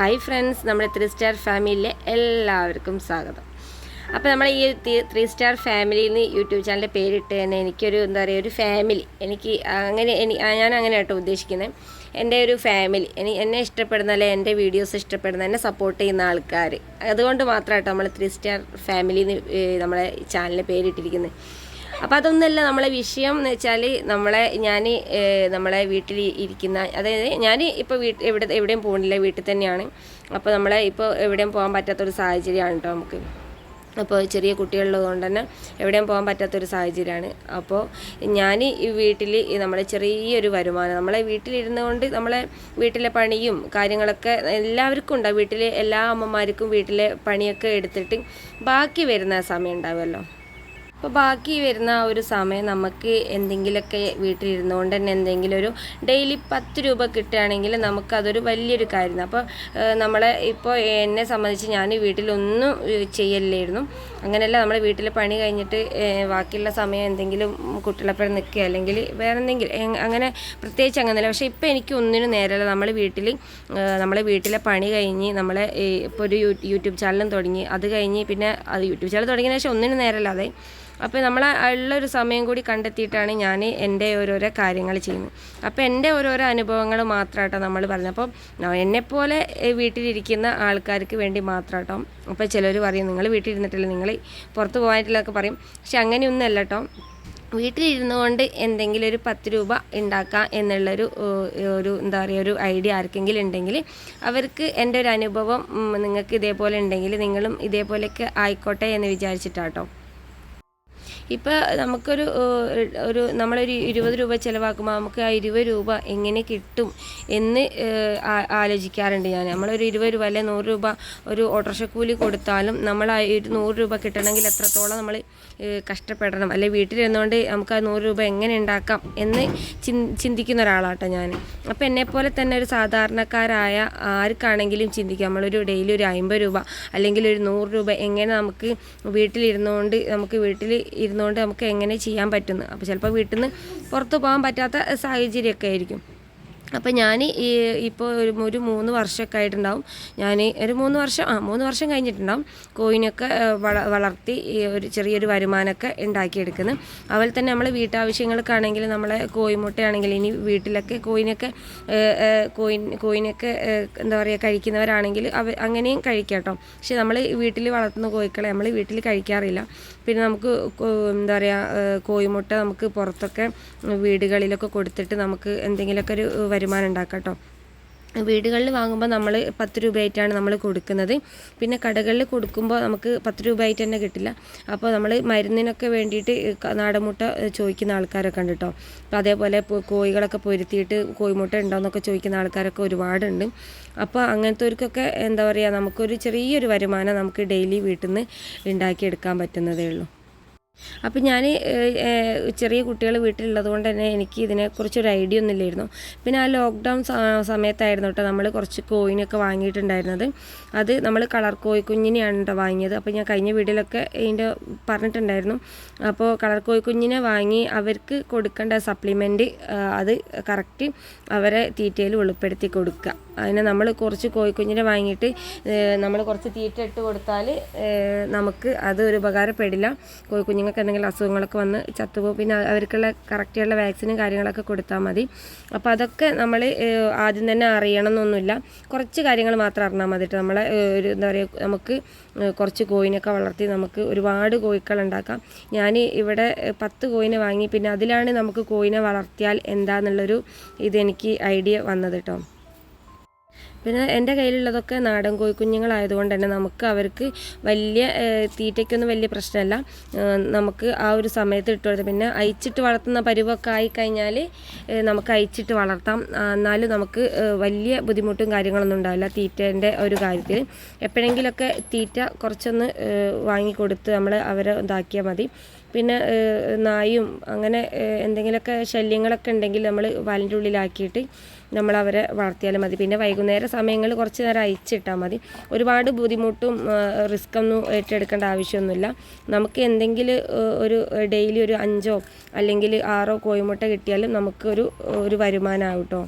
Hi friends നമ്മുടെ three star ഫാമിലിയിലെ എല്ലാവർക്കും സ്വാഗതം. അപ്പോൾ നമ്മൾ ഈ ത്രീ സ്റ്റാർ ഫാമിലിയിൽ നിന്ന് യൂട്യൂബ് ചാനലിന്റെ പേരിട്ട് തന്നെ എനിക്കൊരു എന്താ പറയുക ഒരു ഫാമിലി എനിക്ക് അങ്ങനെ ഞാൻ അങ്ങനെ കേട്ടോ ഉദ്ദേശിക്കുന്നത് എന്റെ ഒരു ഫാമിലി എനി എന്നെ ഇഷ്ടപ്പെടുന്ന അല്ലെ എന്റെ വീഡിയോസ് ഇഷ്ടപ്പെടുന്ന എന്നെ സപ്പോർട്ട് ചെയ്യുന്ന ആൾക്കാർ അതുകൊണ്ട് മാത്രമായിട്ടോ നമ്മൾ ത്രീ സ്റ്റാർ ഫാമിലി നമ്മളെ ചാനലിന് പേരിട്ടിരിക്കുന്നത് അപ്പോൾ അതൊന്നുമല്ല നമ്മളെ വിഷയം എന്ന് വെച്ചാൽ നമ്മളെ ഞാൻ നമ്മളെ വീട്ടിൽ ഇരിക്കുന്ന അതായത് ഞാൻ ഇപ്പോൾ വീട്ടിൽ എവിടെ എവിടെയും പോകുന്നില്ല വീട്ടിൽ തന്നെയാണ്. അപ്പോൾ നമ്മളെ ഇപ്പോൾ എവിടെയും പോകാൻ പറ്റാത്തൊരു സാഹചര്യമാണ് കേട്ടോ നമുക്ക്. അപ്പോൾ ചെറിയ കുട്ടികളുള്ളത് കൊണ്ട് തന്നെ എവിടെയും പോകാൻ പറ്റാത്തൊരു സാഹചര്യമാണ്. അപ്പോൾ ഞാൻ ഈ വീട്ടിൽ നമ്മളെ ചെറിയൊരു വരുമാനം നമ്മളെ വീട്ടിലിരുന്നു കൊണ്ട് നമ്മളെ വീട്ടിലെ പണിയും കാര്യങ്ങളൊക്കെ എല്ലാവർക്കും ഉണ്ടാവും. വീട്ടിലെ എല്ലാ അമ്മമാർക്കും വീട്ടിലെ പണിയൊക്കെ എടുത്തിട്ട് ബാക്കി വരുന്ന സമയം ഉണ്ടാവുമല്ലോ. അപ്പോൾ ബാക്കി വരുന്ന ആ ഒരു സമയം നമുക്ക് എന്തെങ്കിലുമൊക്കെ വീട്ടിലിരുന്നുകൊണ്ട് തന്നെ എന്തെങ്കിലും ഒരു ഡെയിലി പത്ത് രൂപ കിട്ടുകയാണെങ്കിൽ നമുക്കതൊരു വലിയൊരു കാര്യമാണ് അപ്പോൾ നമ്മളെ ഇപ്പോൾ എന്നെ സംബന്ധിച്ച് ഞാൻ വീട്ടിലൊന്നും ചെയ്യല്ലായിരുന്നു അങ്ങനെയല്ല നമ്മുടെ വീട്ടിൽ പണി കഴിഞ്ഞിട്ട് ബാക്കിയുള്ള സമയം എന്തെങ്കിലും കുട്ടികളെപ്പോഴും നിൽക്കുക അല്ലെങ്കിൽ വേറെ എന്തെങ്കിലും അങ്ങനെ പ്രത്യേകിച്ച് അങ്ങനെയല്ല. പക്ഷേ ഇപ്പോൾ എനിക്ക് ഒന്നിനും നേരമല്ല. നമ്മൾ വീട്ടിൽ നമ്മളെ വീട്ടിലെ പണി കഴിഞ്ഞ് നമ്മളെ ഇപ്പോൾ ഒരു യൂട്യൂബ് ചാനലും തുടങ്ങി. അത് കഴിഞ്ഞ് പിന്നെ അത് യൂട്യൂബ് ചാനൽ തുടങ്ങിയ ശേഷം ഒന്നിനും നേരമല്ല അതെ അപ്പോൾ നമ്മൾ ഉള്ളൊരു സമയം കൂടി കണ്ടെത്തിയിട്ടാണ് ഞാൻ എന്റെ ഓരോരോ കാര്യങ്ങൾ ചെയ്യുന്നത്. അപ്പോൾ എന്റെ ഓരോരോ അനുഭവങ്ങൾ മാത്രമായിട്ടോ നമ്മൾ പറഞ്ഞത്. അപ്പോൾ എന്നെപ്പോലെ വീട്ടിലിരിക്കുന്ന ആൾക്കാർക്ക് വേണ്ടി മാത്രമാട്ടോ അപ്പോൾ ചിലർ പറയും നിങ്ങൾ വീട്ടിലിരുന്നിട്ടില്ല നിങ്ങൾ പുറത്ത് പോകാനായിട്ടില്ലൊക്കെ പറയും. പക്ഷെ അങ്ങനെയൊന്നുമല്ല കേട്ടോ വീട്ടിലിരുന്നു കൊണ്ട് എന്തെങ്കിലും ഒരു പത്ത് രൂപ ഉണ്ടാക്കാം എന്നുള്ളൊരു ഒരു എന്താ പറയുക ഒരു ഐഡിയ ആർക്കെങ്കിലും ഉണ്ടെങ്കിൽ അവർക്ക് എന്റെ ഒരു അനുഭവം നിങ്ങൾക്ക് ഇതേപോലെ ഉണ്ടെങ്കിൽ നിങ്ങളും ഇതേപോലെയൊക്കെ ആയിക്കോട്ടെ എന്ന് വിചാരിച്ചിട്ടാട്ടോ. ഇപ്പോൾ നമുക്കൊരു ഒരു നമ്മളൊരു ഇരുപത് രൂപ ചിലവാക്കുമ്പോൾ നമുക്ക് ആ ഇരുപത് രൂപ എങ്ങനെ കിട്ടും എന്ന് ആലോചിക്കാറുണ്ട് ഞാൻ. നമ്മളൊരു ഇരുപത് രൂപ അല്ലെങ്കിൽ നൂറ് രൂപ ഒരു ഓട്ടോറിക്ഷക്കൂലി കൊടുത്താലും നമ്മൾ ആ നൂറ് രൂപ കിട്ടണമെങ്കിൽ എത്രത്തോളം നമ്മൾ കഷ്ടപ്പെടണം. അല്ലെങ്കിൽ വീട്ടിലിരുന്നുകൊണ്ട് നമുക്ക് ആ നൂറ് രൂപ എങ്ങനെ ഉണ്ടാക്കാം എന്ന് ചിന്തിക്കുന്ന ഒരാളാട്ടോ ഞാൻ അപ്പോൾ എന്നെപ്പോലെ തന്നെ ഒരു സാധാരണക്കാരായ ആർക്കാണെങ്കിലും ചിന്തിക്കാം. നമ്മളൊരു ഡെയിലി ഒരു അമ്പത് രൂപ അല്ലെങ്കിൽ ഒരു നൂറ് രൂപ എങ്ങനെ നമുക്ക് വീട്ടിലിരുന്നുകൊണ്ട് നമുക്ക് വീട്ടിൽ ഇരുന്ന് ഇരുന്നുകൊണ്ട് നമുക്ക് എങ്ങനെ ചെയ്യാൻ പറ്റുന്നു? അപ്പോൾ ചിലപ്പോൾ വീട്ടിൽ നിന്ന് പുറത്ത് പോകാൻ പറ്റാത്ത സാഹചര്യമൊക്കെ ആയിരിക്കും. അപ്പോൾ ഞാൻ ഈ ഇപ്പോൾ ഒരു ഒരു മൂന്ന് വർഷമൊക്കെ ആയിട്ടുണ്ടാവും. ഞാൻ ഒരു മൂന്ന് വർഷം ആ മൂന്ന് വർഷം കഴിഞ്ഞിട്ടുണ്ടാവും കോയിനൊക്കെ വള വളർത്തി ഒരു ചെറിയൊരു വരുമാനമൊക്കെ ഉണ്ടാക്കിയെടുക്കുന്നത്. അതുപോലെ തന്നെ നമ്മൾ വീട്ടാവശ്യങ്ങൾക്കാണെങ്കിൽ നമ്മളെ കോയിമുട്ടയാണെങ്കിൽ ഇനി വീട്ടിലൊക്കെ കോയിനൊക്കെ കോയിൻ കോയിനൊക്കെ എന്താ പറയുക കഴിക്കുന്നവരാണെങ്കിൽ അവ അങ്ങനെയും കഴിക്കാം കേട്ടോ പക്ഷെ നമ്മൾ വീട്ടിൽ വളർത്തുന്ന കോഴിക്കളെ നമ്മൾ വീട്ടിൽ കഴിക്കാറില്ല. പിന്നെ നമുക്ക് എന്താ പറയുക കോയിമുട്ട നമുക്ക് പുറത്തൊക്കെ വീടുകളിലൊക്കെ കൊടുത്തിട്ട് നമുക്ക് എന്തെങ്കിലുമൊക്കെ ഒരു വരുമാനം ഉണ്ടാക്കാം കേട്ടോ. വീടുകളിൽ വാങ്ങുമ്പോൾ നമ്മൾ പത്ത് രൂപയായിട്ടാണ് നമ്മൾ കൊടുക്കുന്നത്. പിന്നെ കടകളിൽ കൊടുക്കുമ്പോൾ നമുക്ക് പത്ത് രൂപയായിട്ട് തന്നെ കിട്ടില്ല. അപ്പോൾ നമ്മൾ മരുന്നിനൊക്കെ വേണ്ടിയിട്ട് നാടൻമുട്ട ചോദിക്കുന്ന ആൾക്കാരൊക്കെ ഉണ്ട് കേട്ടോ. അപ്പോൾ അതേപോലെ കോഴികളൊക്കെ പൊരുത്തിയിട്ട് കോഴിമുട്ട ഉണ്ടോയെന്നൊക്കെ ചോദിക്കുന്ന ആൾക്കാരൊക്കെ ഒരുപാടുണ്ട്. അപ്പോൾ അങ്ങനത്തെവർക്കൊക്കെ എന്താ പറയുക നമുക്കൊരു ചെറിയൊരു വരുമാനം നമുക്ക് ഡെയിലി വീട്ടിൽ നിന്ന് ഉണ്ടാക്കിയെടുക്കാൻ പറ്റുന്നതേ ഉള്ളൂ. അപ്പോൾ ഞാൻ ചെറിയ കുട്ടികൾ വീട്ടിലുള്ളത് കൊണ്ട് തന്നെ എനിക്ക് ഇതിനെക്കുറിച്ചൊരു ഐഡിയ ഒന്നും ഇല്ലായിരുന്നു. പിന്നെ ആ ലോക്ക്ഡൗൺ സമയത്തായിരുന്നു കേട്ടോ നമ്മൾ കുറച്ച് കോയിനൊക്കെ വാങ്ങിയിട്ടുണ്ടായിരുന്നത്. അത് നമ്മൾ കളർ കോയി കുഞ്ഞിനെയാണ് കേട്ടോ വാങ്ങിയത്. അപ്പോൾ ഞാൻ കഴിഞ്ഞ വീഡിയോയിലൊക്കെ ഇതിന്റെ പറഞ്ഞിട്ടുണ്ടായിരുന്നു. അപ്പോൾ കളർ കോയി കുഞ്ഞിനെ വാങ്ങി അവർക്ക് കൊടുക്കേണ്ട സപ്ലിമെന്റ് അത് കറക്റ്റ് അവരെ തീറ്റയിൽ വെളിപ്പെടുത്തി കൊടുക്കുക. അതിനെ നമ്മൾ കുറച്ച് കോഴിക്കുഞ്ഞിനെ വാങ്ങിയിട്ട് നമ്മൾ കുറച്ച് തീറ്റ ഇട്ട് കൊടുത്താൽ നമുക്ക് അത് ഒരു ഉപകാരപ്പെടില്ല. കോഴിക്കുഞ്ഞുങ്ങൾ നിങ്ങൾക്ക് എന്തെങ്കിലും അസുഖങ്ങളൊക്കെ വന്ന് ചത്തുപോകും. പിന്നെ അവർക്കുള്ള കറക്റ്റുള്ള വാക്സിനും കാര്യങ്ങളൊക്കെ കൊടുത്താൽ മതി. അപ്പോൾ അതൊക്കെ നമ്മൾ ആദ്യം തന്നെ അറിയണം എന്നൊന്നുമില്ല കുറച്ച് കാര്യങ്ങൾ മാത്രം അറിഞ്ഞാൽ മതി നമ്മളെ ഒരു എന്താ പറയുക നമുക്ക് കുറച്ച് കോയിനൊക്കെ വളർത്തി നമുക്ക് ഒരുപാട് കോഴിക്കൾ ഉണ്ടാക്കാം. ഞാൻ ഇവിടെ പത്ത് കോയിനെ വാങ്ങി. പിന്നെ അതിലാണ് നമുക്ക് കോയിനെ വളർത്തിയാൽ എന്താന്നുള്ളൊരു ഇതെനിക്ക് ഐഡിയ വന്നത് കേട്ടോ പിന്നെ എന്റെ കയ്യിലുള്ളതൊക്കെ നാടൻ കോഴിക്കുഞ്ഞുങ്ങളായതുകൊണ്ട് തന്നെ നമുക്ക് അവർക്ക് വലിയ തീറ്റയ്ക്കൊന്നും വലിയ പ്രശ്നമല്ല. നമുക്ക് ആ ഒരു സമയത്ത് ഇട്ട് കൊടുത്താൽ പിന്നെ അയച്ചിട്ട് വളർത്തുന്ന പരുവൊക്കെ ആയിക്കഴിഞ്ഞാൽ നമുക്ക് അയച്ചിട്ട് വളർത്താം. എന്നാലും നമുക്ക് വലിയ ബുദ്ധിമുട്ടും കാര്യങ്ങളൊന്നും ഉണ്ടാവില്ല. തീറ്റേന്റെ ഒരു കാര്യത്തിൽ എപ്പോഴെങ്കിലൊക്കെ തീറ്റ കുറച്ചൊന്ന് വാങ്ങിക്കൊടുത്ത് നമ്മൾ അവരെ ഇതാക്കിയാൽ മതി. പിന്നെ നായും അങ്ങനെ എന്തെങ്കിലുമൊക്കെ ശല്യങ്ങളൊക്കെ ഉണ്ടെങ്കിൽ നമ്മൾ വലിന്റെ ഉള്ളിലാക്കിയിട്ട് നമ്മൾ അവരെ വളർത്തിയാലും മതി. പിന്നെ വൈകുന്നേര സമയങ്ങളിൽ കുറച്ച് നേരം അയച്ചിട്ടാൽ മതി. ഒരുപാട് ബുദ്ധിമുട്ടും റിസ്ക്കൊന്നും ഏറ്റെടുക്കേണ്ട ആവശ്യമൊന്നുമില്ല. നമുക്ക് എന്തെങ്കിലും ഒരു ഡെയിലി ഒരു അഞ്ചോ അല്ലെങ്കിൽ ആറോ കോഴിമുട്ട കിട്ടിയാലും നമുക്കൊരു ഒരു വരുമാനമാവും കേട്ടോ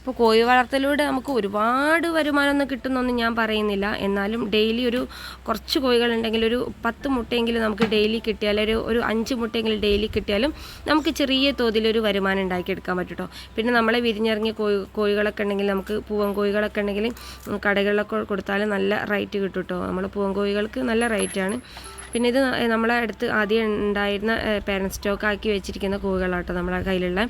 ഇപ്പോൾ കോഴി വളർത്തലിലൂടെ നമുക്ക് ഒരുപാട് വരുമാനമൊന്നും കിട്ടുന്നൊന്നും ഞാൻ പറയുന്നില്ല. എന്നാലും ഡെയിലി ഒരു കുറച്ച് കോഴികളുണ്ടെങ്കിൽ ഒരു പത്ത് മുട്ടയെങ്കിലും നമുക്ക് ഡെയിലി കിട്ടിയാൽ ഒരു ഒരു അഞ്ച് മുട്ടയെങ്കിലും ഡെയിലി കിട്ടിയാലും നമുക്ക് ചെറിയ തോതിലൊരു വരുമാനം ഉണ്ടാക്കിയെടുക്കാൻ പറ്റും പിന്നെ നമ്മളെ വിരിഞ്ഞിറങ്ങിയ കോഴി കോഴികളൊക്കെ ഉണ്ടെങ്കിൽ നമുക്ക് പൂവൻ കോഴികളൊക്കെ ഉണ്ടെങ്കിൽ കടകളിലൊക്കെ കൊടുത്താൽ നല്ല റേറ്റ് കിട്ടും കേട്ടോ നമ്മൾ പൂവൻ കോഴികൾക്ക് നല്ല റേറ്റാണ് പിന്നെ ഇത് നമ്മളെ അടുത്ത് ആദ്യം ഉണ്ടായിരുന്ന പേരൻസ് സ്റ്റോക്ക് ആക്കി വെച്ചിരിക്കുന്ന കോഴികളാട്ടോ നമ്മളെ കയ്യിലുള്ള.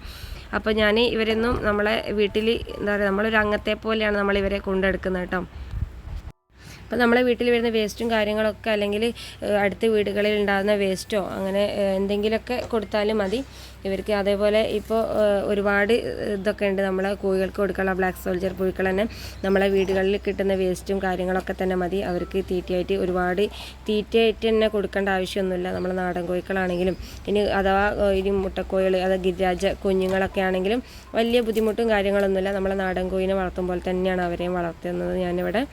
അപ്പോൾ ഞാൻ ഇവരൊന്നും നമ്മളെ വീട്ടിൽ എന്താ പറയുക നമ്മളൊരു അംഗത്തെ പോലെയാണ് നമ്മളിവരെ കൊണ്ടെടുക്കുന്നത് കേട്ടോ. അപ്പോൾ നമ്മളെ വീട്ടിൽ വരുന്ന വേസ്റ്റും കാര്യങ്ങളൊക്കെ അല്ലെങ്കിൽ അടുത്ത വീടുകളിൽ ഉണ്ടാകുന്ന വേസ്റ്റോ അങ്ങനെ എന്തെങ്കിലുമൊക്കെ കൊടുത്താലും മതി. ഇവർക്ക് അതേപോലെ ഇപ്പോൾ ഒരുപാട് ഇതൊക്കെ ഉണ്ട്. നമ്മളെ കോഴികൾക്ക് കൊടുക്കാനുള്ള ബ്ലാക്ക് സോൾജർ പുഴുക്കൾ തന്നെ. നമ്മളെ വീടുകളിൽ കിട്ടുന്ന വേസ്റ്റും കാര്യങ്ങളൊക്കെ തന്നെ മതി. അവർക്ക് തീറ്റയായിട്ട് ഒരുപാട് തീറ്റയായിട്ട് തന്നെ കൊടുക്കേണ്ട ആവശ്യമൊന്നുമില്ല. നമ്മൾ നാടൻ കോഴികളാണെങ്കിലും ഇനി അഥവാ ഇനി മുട്ടക്കോഴികൾ അത് ഗിരിരാജ കുഞ്ഞുങ്ങളൊക്കെ ആണെങ്കിലും വലിയ ബുദ്ധിമുട്ടും കാര്യങ്ങളൊന്നുമില്ല. നമ്മളെ നാടൻ കോഴിനെ വളർത്തുമ്പോൾ തന്നെയാണ് അവരെയും വളർത്തുന്നത് ഞാനിവിടെ.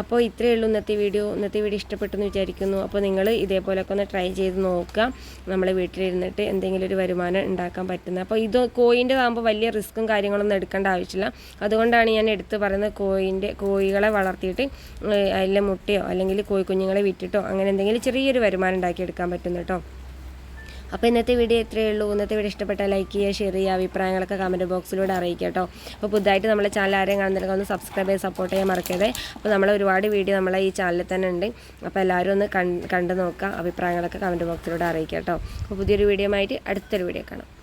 അപ്പോൾ ഇത്രയേ ഉള്ളൂ ഇന്നത്തെ വീഡിയോ. ഇന്നത്തെ വീഡിയോ ഇഷ്ടപ്പെട്ടെന്ന് വിചാരിക്കുന്നു. അപ്പോൾ നിങ്ങൾ ഇതേപോലെയൊക്കെ ഒന്ന് ട്രൈ ചെയ്ത് നോക്കുക. നമ്മളെ വീട്ടിലിരുന്നിട്ട് എന്തെങ്കിലും ഒരു വരുമാനം ഉണ്ടാക്കാൻ പറ്റുന്നത് അപ്പോൾ ഇത് കോയിന്റെതാകുമ്പോൾ വലിയ റിസ്ക്കും കാര്യങ്ങളൊന്നും എടുക്കേണ്ട ആവശ്യമില്ല. അതുകൊണ്ടാണ് ഞാൻ എടുത്ത് പറയുന്നത് കോയിന്റെ കോഴികളെ വളർത്തിയിട്ട് അതിലെ മുട്ടയോ അല്ലെങ്കിൽ കോഴിക്കുഞ്ഞുങ്ങളെ വിറ്റിട്ടോ അങ്ങനെ എന്തെങ്കിലും ചെറിയൊരു വരുമാനം ഉണ്ടാക്കിയെടുക്കാൻ പറ്റുന്നു കേട്ടോ. അപ്പോൾ ഇന്നത്തെ വീഡിയോ ഇത്രയേ ഉള്ളൂ. ഇന്നത്തെ വീഡിയോ ഇഷ്ടപ്പെട്ട ലൈക്ക് ചെയ്യുക ഷെയർ ചെയ്യുക അഭിപ്രായങ്ങളൊക്കെ കമന്റ് ബോക്സിലൂടെ അറിയിക്കുക കേട്ടോ. അപ്പോൾ പുതുതായിട്ട് നമ്മളെ ചാനൽ ആരെയും കാണുന്നില്ല ഒന്ന് സബ്സ്ക്രൈബ് ചെയ്ത് സപ്പോർട്ട് ചെയ്യാൻ മറക്കരുത്. അപ്പോൾ നമ്മൾ ഒരുപാട് വീഡിയോ നമ്മളെ ഈ ചാനലിൽ തന്നെ ഉണ്ട്. അപ്പോൾ എല്ലാവരും ഒന്ന് കണ്ടു നോക്കുക അഭിപ്രായങ്ങളൊക്കെ കമന്റ് ബോക്സിലൂടെ അറിയിക്കുക കേട്ടോ. അപ്പോൾ പുതിയൊരു വീഡിയോ ആയിട്ട് അടുത്തൊരു വീഡിയോ കാണാം.